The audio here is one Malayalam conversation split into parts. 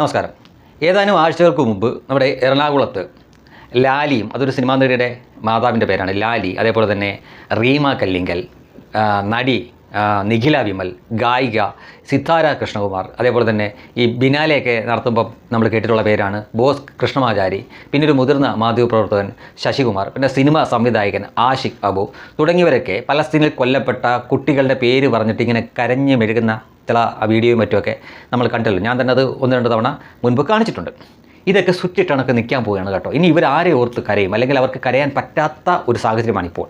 നമസ്കാരം. ഏതാനും ആഴ്ചകൾക്ക് മുമ്പ് നമ്മുടെ എറണാകുളത്ത് ലാലിയും അതൊരു സിനിമാ നടിയുടെ മാതാവിന്റെ പേരാണ് ലാലി അതേപോലെ തന്നെ റീമ കല്ലിങ്കൽ നടി നിഖില വിമൽ ഗായിക സിത്താര കൃഷ്ണകുമാർ അതേപോലെ തന്നെ ഈ ബിനാലെയൊക്കെ നടത്തുമ്പോൾ നമ്മൾ കേട്ടിട്ടുള്ള പേരാണ് ബോസ് കൃഷ്ണമാചാരി പിന്നെ ഒരു മുതിർന്ന മാധ്യമപ്രവർത്തകൻ ശശികുമാർ പിന്നെ സിനിമ സംവിധായകൻ ആഷിഖ് അബു തുടങ്ങിയവരൊക്കെ പലസ്തീനിൽ കൊല്ലപ്പെട്ട കുട്ടികളുടെ പേര് പറഞ്ഞിട്ട് ഇങ്ങനെ കരഞ്ഞു മെഴുകുന്ന ചില വീഡിയോയും മറ്റുമൊക്കെ നമ്മൾ കണ്ടല്ലോ ഞാൻ തന്നെ അത് ഒന്ന് രണ്ട് തവണ മുൻപ് കാണിച്ചിട്ടുണ്ട്. ഇതൊക്കെ സ്വിച്ചിട്ടണക്ക് നിൽക്കാൻ പോവുകയാണ് കേട്ടോ. ഇനി ഇവരാരെ ഓർത്ത് കരയും? അല്ലെങ്കിൽ അവർക്ക് കരയാൻ പറ്റാത്ത ഒരു സാഹചര്യമാണ് ഇപ്പോൾ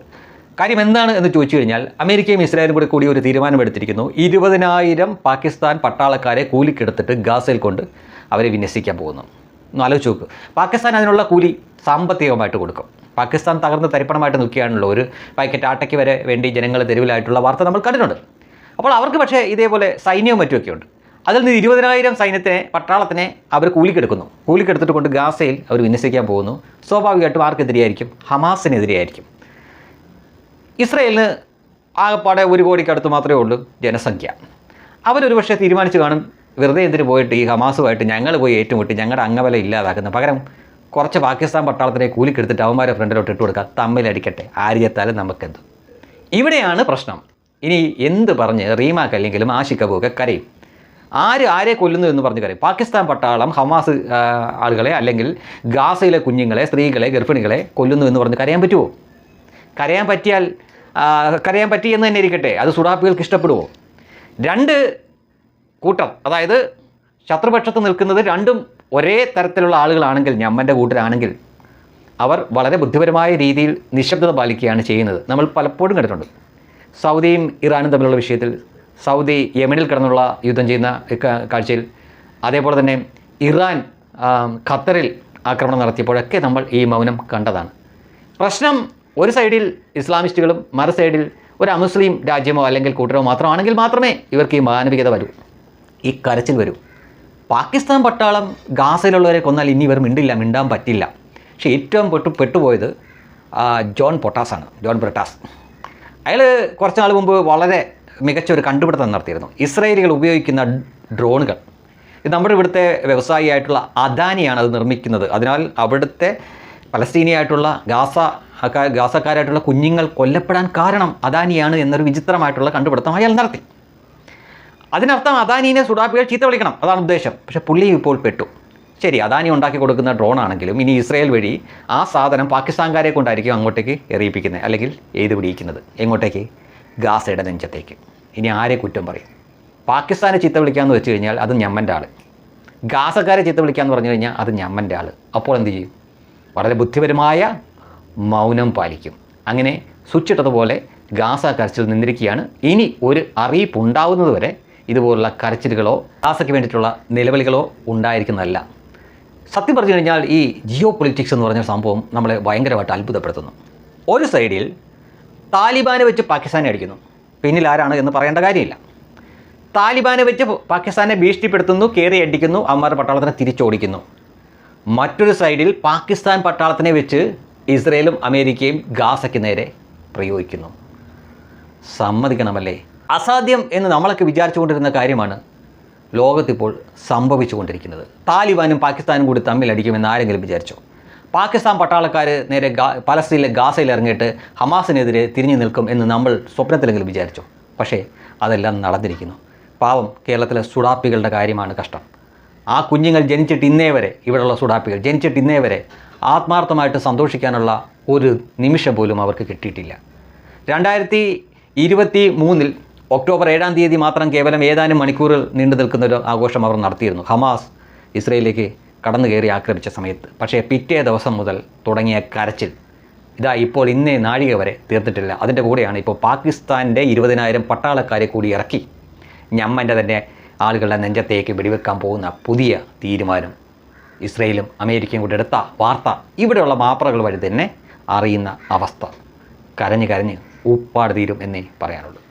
കാര്യം എന്താണ് എന്ന് ചോദിച്ചു കഴിഞ്ഞാൽ അമേരിക്കയും ഇസ്രായേലും കൂടി കൂടി ഒരു തീരുമാനമെടുത്തിരിക്കുന്നു. ഇരുപതിനായിരം പാകിസ്ഥാൻ പട്ടാളക്കാരെ കൂലിക്കെടുത്തിട്ട് ഗാസയിൽ കൊണ്ട് അവരെ വിന്യസിക്കാൻ പോകുന്നു. ഒന്ന് ആലോചിച്ച് നോക്ക്. പാകിസ്ഥാൻ അതിനുള്ള കൂലി സാമ്പത്തികമായിട്ട് കൊടുക്കും. പാകിസ്ഥാൻ തകർന്ന് തരിപ്പണമായിട്ട് നിൽക്കുകയാണല്ലോ ഒരു പാക്കറ്റ് ആട്ടയ്ക്ക് വരെ വേണ്ടി ജനങ്ങൾ തെരുവിലായിട്ടുള്ള വാർത്ത നമ്മൾ കണ്ടിട്ടുണ്ട്. അപ്പോൾ അവർക്ക് പക്ഷേ ഇതേപോലെ സൈന്യവും മറ്റുമൊക്കെ ഉണ്ട്. അതിൽ നിന്ന് ഇരുപതിനായിരം സൈന്യത്തിനെ പട്ടാളത്തിനെ അവർ കൂലിക്കെടുക്കുന്നു. കൂലിക്കെടുത്തിട്ട് കൊണ്ട് ഗാസയിൽ അവർ വിന്യസിക്കാൻ പോകുന്നു. സ്വാഭാവികമായിട്ടും ആർക്കെതിരെയായിരിക്കും? ഹമാസിനെതിരെയായിരിക്കും. ഇസ്രയേലിന് ആകെപ്പാടെ ഒരു കോടിക്കടുത്ത് മാത്രമേ ഉള്ളൂ ജനസംഖ്യ. അവരൊരു പക്ഷേ തീരുമാനിച്ചു കാണും വെറുതെ എന്തിനു പോയിട്ട് ഈ ഹമാസുമായിട്ട് ഞങ്ങൾ പോയി ഏറ്റുമുട്ടി ഞങ്ങളുടെ അംഗബലം ഇല്ലാതാക്കുന്ന. പകരം കുറച്ച് പാകിസ്ഥാൻ പട്ടാളത്തിനെ കൂലിക്കെടുത്തിട്ട് അവന്മാരെ ഫ്രണ്ടിലോട്ട് ഇട്ട് കൊടുക്കുക തമ്മിലടിക്കട്ടെ. ആര് ചെത്താലും നമുക്കെന്ത്? ഇവിടെയാണ് പ്രശ്നം. ഇനി എന്ത് പറഞ്ഞ് റീമാക്ക് അല്ലെങ്കിലും ആഷിക്കബുക്കെ കരയും. ആര് ആരെ കൊല്ലുന്നു എന്ന് പറഞ്ഞ് കരയും? പാകിസ്ഥാൻ പട്ടാളം ഹമാസ് ആളുകളെ അല്ലെങ്കിൽ ഗാസയിലെ കുഞ്ഞുങ്ങളെ സ്ത്രീകളെ ഗർഭിണികളെ കൊല്ലുന്നു എന്ന് പറഞ്ഞ് കരയാൻ പറ്റുമോ കരയാൻ പറ്റിയാൽ കരയാൻ പറ്റി എന്ന് തന്നെ ഇരിക്കട്ടെ. അത് സുഡാപ്പികൾക്ക് ഇഷ്ടപ്പെടുമോ രണ്ട് കൂട്ടം അതായത് ശത്രുപക്ഷത്ത് നിൽക്കുന്നത് രണ്ടും ഒരേ തരത്തിലുള്ള ആളുകളാണെങ്കിൽ ഞമ്മന്റെ കൂട്ടരാണെങ്കിൽ അവർ വളരെ ബുദ്ധിപരമായ രീതിയിൽ നിശബ്ദത പാലിക്കുകയാണ് ചെയ്യുന്നത്. നമ്മൾ പലപ്പോഴും കണ്ടിട്ടുണ്ട്. സൗദിയും ഇറാനും തമ്മിലുള്ള വിഷയത്തിൽ സൗദി യമനിൽ കിടന്നുള്ള യുദ്ധം ചെയ്യുന്ന കാഴ്ചയിൽ അതേപോലെ തന്നെ ഇറാൻ ഖത്തറിൽ ആക്രമണം നടത്തിയപ്പോഴൊക്കെ നമ്മൾ ഈ മൗനം കണ്ടതാണ്. പ്രശ്നം ഒരു സൈഡിൽ ഇസ്ലാമിസ്റ്റുകളും മറു സൈഡിൽ ഒരു അമുസ്ലിം രാജ്യമോ അല്ലെങ്കിൽ കൂട്ടരോ മാത്രമാണെങ്കിൽ മാത്രമേ ഇവർക്ക് ഈ മാനവികത വരൂ. ഈ കരച്ചിൽ വരൂ. പാകിസ്ഥാൻ പട്ടാളം ഗാസയിലുള്ളവരെ കൊന്നാൽ ഇനി ഇവർ മിണ്ടില്ല മിണ്ടാൻ പറ്റില്ല. പക്ഷേ ഏറ്റവും പെട്ടു പെട്ടുപോയത് ജോൺ പൊട്ടാസാണ് ജോൺ ബ്രിട്ടാസ് അയാൾ കുറച്ച് നാൾ മുമ്പ് വളരെ മികച്ച ഒരു കണ്ടുപിടുത്തം നടത്തിയിരുന്നു. ഇസ്രായേലികൾ ഉപയോഗിക്കുന്ന ഡ്രോണുകൾ. ഇത് നമ്മുടെ ഇവിടുത്തെ വ്യവസായിയായിട്ടുള്ള അദാനിയാണ് അത് നിർമ്മിക്കുന്നത്. അതിനാൽ അവിടുത്തെ പലസ്തീനിയായിട്ടുള്ള ഗാസ ഗാസക്കാരായിട്ടുള്ള കുഞ്ഞുങ്ങൾ കൊല്ലപ്പെടാൻ കാരണം അദാനിയാണ് എന്നൊരു വിചിത്രമായിട്ടുള്ള കണ്ടുപിടുത്തം അയാൾ നടത്തി. അതിനർത്ഥം അദാനീനെ സുഡാപ്പികൾ ചീത്ത വിളിക്കണം. അതാണ് ഉദ്ദേശം. പക്ഷേ പുള്ളി ഇപ്പോൾ പെട്ടു. ശരി അദാനി ഉണ്ടാക്കി കൊടുക്കുന്ന ഡ്രോൺ ആണെങ്കിലും ഇനി ഇസ്രയേൽ വഴി ആ സാധനം പാകിസ്ഥാൻകാരെ കൊണ്ടായിരിക്കും അങ്ങോട്ടേക്ക് എറിയിപ്പിക്കുന്നത് അല്ലെങ്കിൽ എഴുതി പിടിയിക്കുന്നത്. എങ്ങോട്ടേക്ക്? ഗാസയുടെ നെഞ്ചത്തേക്ക്. ഇനി ആരെ കുറ്റം പറയും? പാകിസ്ഥാനെ ചീത്ത വിളിക്കാമെന്ന് വെച്ച് കഴിഞ്ഞാൽ അത് ഞമ്മന്റെ ആൾ ഗാസക്കാരെ ചീത്ത വിളിക്കാമെന്ന് പറഞ്ഞു കഴിഞ്ഞാൽ അത് ഞമ്മന്റെ ആൾ അപ്പോൾ എന്ത് ചെയ്യും? വളരെ ബുദ്ധിപരമായ മൗനം പാലിക്കും. അങ്ങനെ സ്വിച്ചിട്ടതുപോലെ ഗാസ കരച്ചിൽ നിന്നിരിക്കുകയാണ്. ഇനി ഒരു അറിയിപ്പ് ഉണ്ടാവുന്നതുവരെ ഇതുപോലുള്ള കരച്ചിലുകളോ ഗാസയ്ക്ക് വേണ്ടിയിട്ടുള്ള നിലവിളികളോ ഉണ്ടായിരിക്കുന്നതല്ല. സത്യം പറഞ്ഞു കഴിഞ്ഞാൽ ഈ ജിയോ പൊളിറ്റിക്സ് എന്ന് പറഞ്ഞ സംഭവം നമ്മളെ ഭയങ്കരമായിട്ട് അത്ഭുതപ്പെടുത്തുന്നു. ഒരു സൈഡിൽ താലിബാനെ വെച്ച് പാകിസ്ഥാനെ അടിക്കുന്നു. പിന്നിൽ ആരാണ് എന്ന് പറയേണ്ട കാര്യമില്ല. താലിബാനെ വെച്ച് പാകിസ്ഥാനെ ഭീഷണിപ്പെടുത്തുന്നു കയറി അടിക്കുന്നു അമ്മാരുടെ പട്ടാളത്തിനെ തിരിച്ചോടിക്കുന്നു. മറ്റൊരു സൈഡിൽ പാകിസ്ഥാൻ പട്ടാളത്തിനെ വെച്ച് ഇസ്രയേലും അമേരിക്കയും ഗാസയ്ക്ക് നേരെ പ്രയോഗിക്കുന്നു. സമ്മതിക്കണമല്ലേ? അസാധ്യം എന്ന് നമ്മളൊക്കെ വിചാരിച്ചുകൊണ്ടിരുന്ന കാര്യമാണ് ലോകത്തിപ്പോൾ സംഭവിച്ചുകൊണ്ടിരിക്കുന്നത്. താലിബാനും പാകിസ്ഥാനും കൂടി തമ്മിലടിക്കുമെന്ന് ആരെങ്കിലും വിചാരിച്ചോ? പാകിസ്ഥാൻ പട്ടാളക്കാർ നേരെ ഗാ പലസ്തീനിലെ ഗാസയിൽ ഇറങ്ങിയിട്ട് ഹമാസിനെതിരെ തിരിഞ്ഞു നിൽക്കും എന്ന് നമ്മൾ സ്വപ്നത്തിലെങ്കിലും വിചാരിച്ചോ? പക്ഷേ അതെല്ലാം നടന്നിരിക്കുന്നു. പാവം കേരളത്തിലെ സുഡാപ്പികളുടെ കാര്യമാണ് കഷ്ടം. ആ കുഞ്ഞുങ്ങൾ ജനിച്ചിട്ട് ഇന്നേ വരെ ഇവിടെയുള്ള സുഡാപ്പികൾ ജനിച്ചിട്ട് ഇന്നേ വരെ ആത്മാർത്ഥമായിട്ട് സന്തോഷിക്കാനുള്ള ഒരു നിമിഷം പോലും അവർക്ക് കിട്ടിയിട്ടില്ല. രണ്ടായിരത്തി ഇരുപത്തി മൂന്നിൽ ഒക്ടോബർ ഏഴാം തീയതി മാത്രം കേവലം ഏതാനും മണിക്കൂറിൽ നീണ്ടു നിൽക്കുന്ന ഒരു ആഘോഷം അവർ നടത്തിയിരുന്നു. ഹമാസ് ഇസ്രയേലിലേക്ക് കടന്നു കയറി ആക്രമിച്ച സമയത്ത്. പക്ഷേ പിറ്റേ ദിവസം മുതൽ തുടങ്ങിയ കരച്ചിൽ ഇതാ ഇപ്പോൾ ഇന്നേ നാഴിക വരെ തീർത്തിട്ടില്ല അതിന്റെ കൂടെയാണ് ഇപ്പോൾ പാകിസ്ഥാന്റെ ഇരുപതിനായിരം പട്ടാളക്കാരെ കൂടി ഇറക്കി. ഞമ്മന്റെ തന്നെ ആളുകളുടെ നെഞ്ചത്തേക്ക് വെടിവെക്കാൻ പോകുന്ന പുതിയ തീരുമാനം. ഇസ്രയേലും അമേരിക്കയും കൂടെ എടുത്ത വാർത്ത ഇവിടെയുള്ള മാപ്രകൾ വഴി തന്നെ അറിയുന്ന അവസ്ഥ. കരഞ്ഞ് കരഞ്ഞ് ഉപ്പാട് തീരും എന്നേ പറയാനുള്ളൂ.